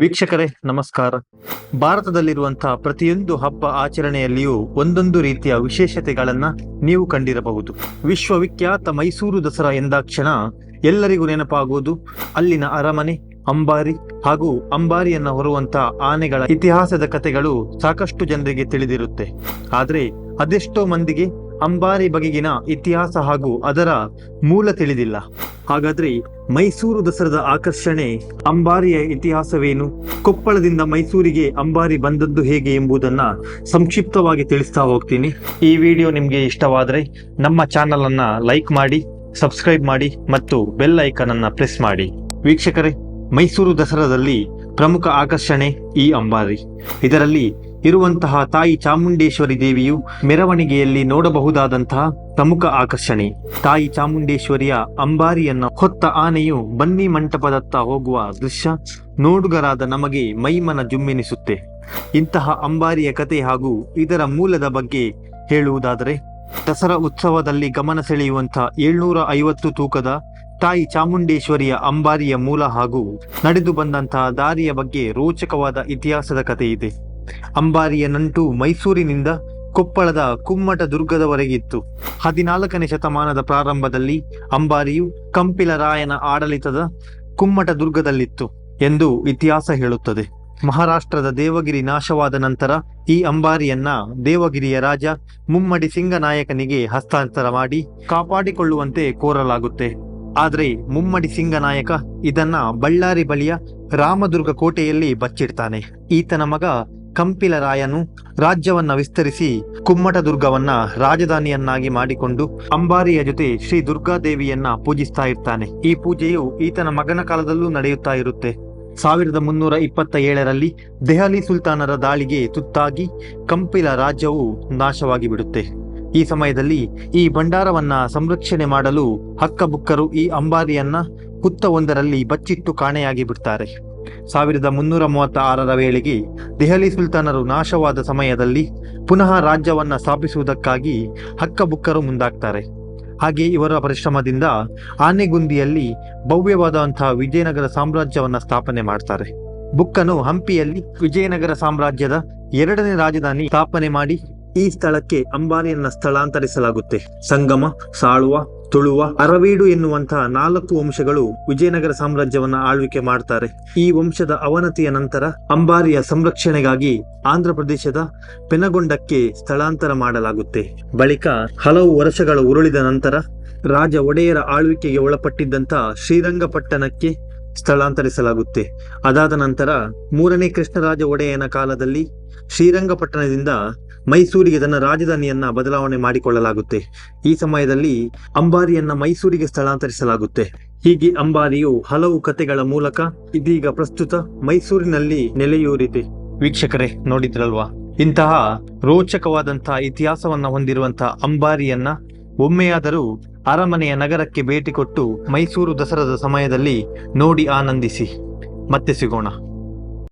ವೀಕ್ಷಕರೇ, ನಮಸ್ಕಾರ. ಭಾರತದಲ್ಲಿರುವಂತಹ ಪ್ರತಿಯೊಂದು ಹಬ್ಬ ಆಚರಣೆಯಲ್ಲಿಯೂ ಒಂದೊಂದು ರೀತಿಯ ವಿಶೇಷತೆಗಳನ್ನ ನೀವು ಕಂಡಿರಬಹುದು. ವಿಶ್ವವಿಖ್ಯಾತ ಮೈಸೂರು ದಸರಾ ಎಂದಾಕ್ಷಣ ಎಲ್ಲರಿಗೂ ನೆನಪಾಗುವುದು ಅಲ್ಲಿನ ಅರಮನೆ, ಅಂಬಾರಿ ಹಾಗೂ ಅಂಬಾರಿಯನ್ನ ಹೊರುವಂತಹ ಆನೆಗಳ ಇತಿಹಾಸದ ಕಥೆಗಳು ಸಾಕಷ್ಟು ಜನರಿಗೆ ತಿಳಿದಿರುತ್ತೆ. ಆದ್ರೆ ಅದೆಷ್ಟೋ ಮಂದಿಗೆ ಅಂಬಾರಿ ಬಗೆಗಿನ ಇತಿಹಾಸ ಹಾಗೂ ಅದರ ಮೂಲ ತಿಳಿದಿಲ್ಲ. ಹಾಗಾದ್ರೆ ಮೈಸೂರು ದಸರಾದ ಆಕರ್ಷಣೆ ಅಂಬಾರಿಯ ಇತಿಹಾಸವೇನು? ಕೊಪ್ಪಳದಿಂದ ಮೈಸೂರಿಗೆ ಅಂಬಾರಿ ಬಂದದ್ದು ಹೇಗೆ ಎಂಬುದನ್ನ ಸಂಕ್ಷಿಪ್ತವಾಗಿ ತಿಳಿಸ್ತಾ ಹೋಗ್ತೀನಿ. ಈ ವಿಡಿಯೋ ನಿಮಗೆ ಇಷ್ಟವಾದರೆ ನಮ್ಮ ಚಾನಲ್ ಅನ್ನ ಲೈಕ್ ಮಾಡಿ, ಸಬ್ಸ್ಕ್ರೈಬ್ ಮಾಡಿ ಮತ್ತು ಬೆಲ್ ಐಕನ್ ಅನ್ನ ಪ್ರೆಸ್ ಮಾಡಿ. ವೀಕ್ಷಕರೇ, ಮೈಸೂರು ದಸರಾದಲ್ಲಿ ಪ್ರಮುಖ ಆಕರ್ಷಣೆ ಈ ಅಂಬಾರಿ. ಇದರಲ್ಲಿ ಇರುವಂತಹ ತಾಯಿ ಚಾಮುಂಡೇಶ್ವರಿ ದೇವಿಯು ಮೆರವಣಿಗೆಯಲ್ಲಿ ನೋಡಬಹುದಾದಂತಹ ಪ್ರಮುಖ ಆಕರ್ಷಣೆ. ತಾಯಿ ಚಾಮುಂಡೇಶ್ವರಿಯ ಅಂಬಾರಿಯನ್ನ ಹೊತ್ತ ಆನೆಯು ಬನ್ನಿ ಮಂಟಪದತ್ತ ಹೋಗುವ ದೃಶ್ಯ ನೋಡುಗರಾದ ನಮಗೆ ಮೈಮನ ಜುಮ್ಮೆನಿಸುತ್ತೆ. ಇಂತಹ ಅಂಬಾರಿಯ ಕತೆ ಹಾಗೂ ಇದರ ಮೂಲದ ಬಗ್ಗೆ ಹೇಳುವುದಾದರೆ, ದಸರಾ ಉತ್ಸವದಲ್ಲಿ ಗಮನ ಸೆಳೆಯುವಂತಹ ಏಳ್ನೂರ ಐವತ್ತು ತೂಕದ ತಾಯಿ ಚಾಮುಂಡೇಶ್ವರಿಯ ಅಂಬಾರಿಯ ಮೂಲ ಹಾಗೂ ನಡೆದು ಬಂದಂತಹ ದಾರಿಯ ಬಗ್ಗೆ ರೋಚಕವಾದ ಇತಿಹಾಸದ ಕಥೆ ಇದೆ. ಅಂಬಾರಿಯ ನಂಟು ಮೈಸೂರಿನಿಂದ ಕೊಪ್ಪಳದ ಕುಮ್ಮಟ ದುರ್ಗದವರೆಗಿತ್ತು ಹದಿನಾಲ್ಕನೇ ಶತಮಾನದ ಪ್ರಾರಂಭದಲ್ಲಿ ಅಂಬಾರಿಯು ಕಂಪಿಲರಾಯನ ಆಡಳಿತದ ಕುಮ್ಮಟ ದುರ್ಗದಲ್ಲಿತ್ತು ಎಂದು ಇತಿಹಾಸ ಹೇಳುತ್ತದೆ. ಮಹಾರಾಷ್ಟ್ರದ ದೇವಗಿರಿ ನಾಶವಾದ ನಂತರ ಈ ಅಂಬಾರಿಯನ್ನ ದೇವಗಿರಿಯ ರಾಜ ಮುಮ್ಮಡಿ ಸಿಂಗನಾಯಕನಿಗೆ ಹಸ್ತಾಂತರ ಮಾಡಿ ಕಾಪಾಡಿಕೊಳ್ಳುವಂತೆ ಕೋರಲಾಗುತ್ತೆ. ಆದ್ರೆ ಮುಮ್ಮಡಿ ಸಿಂಗನಾಯಕ ಇದನ್ನ ಬಳ್ಳಾರಿ ಬಳಿಯ ರಾಮದುರ್ಗ ಕೋಟೆಯಲ್ಲಿ ಬಚ್ಚಿಡ್ತಾನೆ. ಈತನ ಮಗ ಕಂಪಿಲರಾಯನು ರಾಜ್ಯವನ್ನ ವಿಸ್ತರಿಸಿ ಕುಮ್ಮಟದುರ್ಗವನ್ನ ರಾಜಧಾನಿಯನ್ನಾಗಿ ಮಾಡಿಕೊಂಡು ಅಂಬಾರಿಯ ಜೊತೆ ಶ್ರೀ ದುರ್ಗಾದೇವಿಯನ್ನ ಪೂಜಿಸ್ತಾ ಇರ್ತಾನೆ. ಈ ಪೂಜೆಯು ಈತನ ಮಗನ ಕಾಲದಲ್ಲೂ ನಡೆಯುತ್ತಾ ಇರುತ್ತೆ. ಸಾವಿರದ ಮುನ್ನೂರ ಇಪ್ಪತ್ತ ಏಳರಲ್ಲಿ ದೆಹಲಿ ಸುಲ್ತಾನರ ದಾಳಿಗೆ ತುತ್ತಾಗಿ ಕಂಪಿಲ ರಾಜ್ಯವು ನಾಶವಾಗಿ ಬಿಡುತ್ತೆ ಈ ಸಮಯದಲ್ಲಿ ಈ ಭಂಡಾರವನ್ನ ಸಂರಕ್ಷಣೆ ಮಾಡಲು ಹಕ್ಕಬುಕ್ಕರು ಈ ಅಂಬಾರಿಯನ್ನ ಹುತ್ತವೊಂದರಲ್ಲಿ ಬಚ್ಚಿಟ್ಟು ಕಾಣೆಯಾಗಿ ಬಿಡ್ತಾರೆ. ಸಾವಿರದ ಮುನ್ನೂರ ಮೂವತ್ತ ಆರರ ವೇಳೆಗೆ ದೆಹಲಿ ಸುಲ್ತಾನರು ನಾಶವಾದ ಸಮಯದಲ್ಲಿ ಪುನಃ ರಾಜ್ಯವನ್ನ ಸ್ಥಾಪಿಸುವುದಕ್ಕಾಗಿ ಹಕ್ಕಬುಕ್ಕರು ಮುಂದಾಗ್ತಾರೆ. ಹಾಗೆ ಇವರ ಪರಿಶ್ರಮದಿಂದ ಆನೆಗುಂದಿಯಲ್ಲಿ ಭವ್ಯವಾದಂತಹ ವಿಜಯನಗರ ಸಾಮ್ರಾಜ್ಯವನ್ನ ಸ್ಥಾಪನೆ ಮಾಡ್ತಾರೆ. ಬುಕ್ಕನು ಹಂಪಿಯಲ್ಲಿ ವಿಜಯನಗರ ಸಾಮ್ರಾಜ್ಯದ ಎರಡನೇ ರಾಜಧಾನಿ ಸ್ಥಾಪನೆ ಮಾಡಿ ಈ ಸ್ಥಳಕ್ಕೆ ಅಂಬಾರಿಯನ್ನ ಸ್ಥಳಾಂತರಿಸಲಾಗುತ್ತೆ. ಸಂಗಮ, ಸಾಳುವ, ತುಳುವ, ಅರವೀಡು ಎನ್ನುವಂತಹ ನಾಲ್ಕು ವಂಶಗಳು ವಿಜಯನಗರ ಸಾಮ್ರಾಜ್ಯವನ್ನ ಆಳ್ವಿಕೆ ಮಾಡ್ತಾರೆ. ಈ ವಂಶದ ಅವನತಿಯ ನಂತರ ಅಂಬಾರಿಯ ಸಂರಕ್ಷಣೆಗಾಗಿ ಆಂಧ್ರ ಪ್ರದೇಶದ ಪೆನಗೊಂಡಕ್ಕೆ ಸ್ಥಳಾಂತರ ಮಾಡಲಾಗುತ್ತೆ. ಬಳಿಕ ಹಲವು ವರ್ಷಗಳು ಉರುಳಿದ ನಂತರ ರಾಜ ಒಡೆಯರ ಆಳ್ವಿಕೆಗೆ ಒಳಪಟ್ಟಿದ್ದಂತ ಶ್ರೀರಂಗಪಟ್ಟಣಕ್ಕೆ ಸ್ಥಳಾಂತರಿಸಲಾಗುತ್ತೆ. ಅದಾದ ನಂತರ ಮೂರನೇ ಕೃಷ್ಣರಾಜ ಒಡೆಯನ ಕಾಲದಲ್ಲಿ ಶ್ರೀರಂಗಪಟ್ಟಣದಿಂದ ಮೈಸೂರಿಗೆ ತನ್ನ ರಾಜಧಾನಿಯನ್ನ ಬದಲಾವಣೆ ಮಾಡಿಕೊಳ್ಳಲಾಗುತ್ತೆ. ಈ ಸಮಯದಲ್ಲಿ ಅಂಬಾರಿಯನ್ನ ಮೈಸೂರಿಗೆ ಸ್ಥಳಾಂತರಿಸಲಾಗುತ್ತೆ. ಹೀಗೆ ಅಂಬಾರಿಯು ಹಲವು ಕತೆಗಳ ಮೂಲಕ ಇದೀಗ ಪ್ರಸ್ತುತ ಮೈಸೂರಿನಲ್ಲಿ ನೆಲೆಯೂರಿದೆ. ವೀಕ್ಷಕರೇ, ನೋಡಿದ್ರಲ್ವಾ? ಇಂತಹ ರೋಚಕವಾದಂತಹ ಇತಿಹಾಸವನ್ನ ಹೊಂದಿರುವಂತಹ ಅಂಬಾರಿಯನ್ನ ಒಮ್ಮೆಯಾದರೂ ಅರಮನೆಯ ನಗರಕ್ಕೆ ಭೇಟಿ ಕೊಟ್ಟು ಮೈಸೂರು ದಸರಾದ ಸಮಯದಲ್ಲಿ ನೋಡಿ ಆನಂದಿಸಿ. ಮತ್ತೆ ಸಿಗೋಣ.